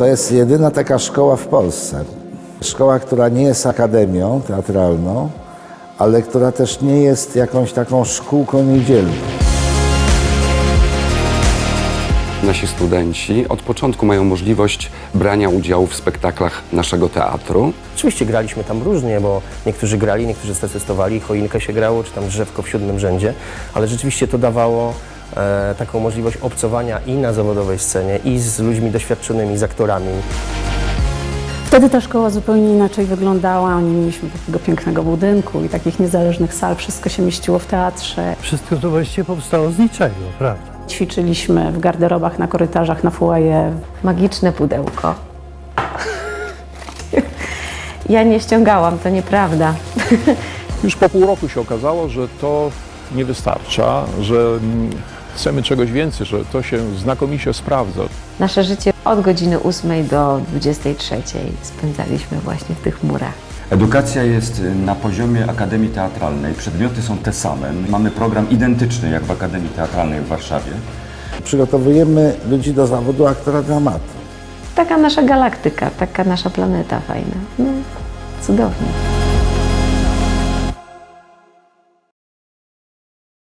To jest jedyna taka szkoła w Polsce. Szkoła, która nie jest akademią teatralną, ale która też nie jest jakąś taką szkółką niedzielną. Nasi studenci od początku mają możliwość brania udziału w spektaklach naszego teatru. Oczywiście graliśmy tam różnie, bo niektórzy grali, niektórzy stacystowali, choinkę się grało, czy tam drzewko w siódmym rzędzie, ale rzeczywiście to dawało taką możliwość obcowania i na zawodowej scenie, i z ludźmi doświadczonymi, z aktorami. Wtedy ta szkoła zupełnie inaczej wyglądała. Nie mieliśmy takiego pięknego budynku i takich niezależnych sal. Wszystko się mieściło w teatrze. Wszystko to właściwie powstało z niczego, prawda? Ćwiczyliśmy w garderobach, na korytarzach, na foyer. Magiczne pudełko. Ja nie ściągałam, to nieprawda. Już po pół roku się okazało, że to nie wystarcza, że chcemy czegoś więcej, że to się znakomicie sprawdza. Nasze życie od godziny 8 do 23 spędzaliśmy właśnie w tych murach. Edukacja jest na poziomie Akademii Teatralnej. Przedmioty są te same. Mamy program identyczny jak w Akademii Teatralnej w Warszawie. Przygotowujemy ludzi do zawodu aktora dramatu. Taka nasza galaktyka, taka nasza planeta fajna. No, cudownie.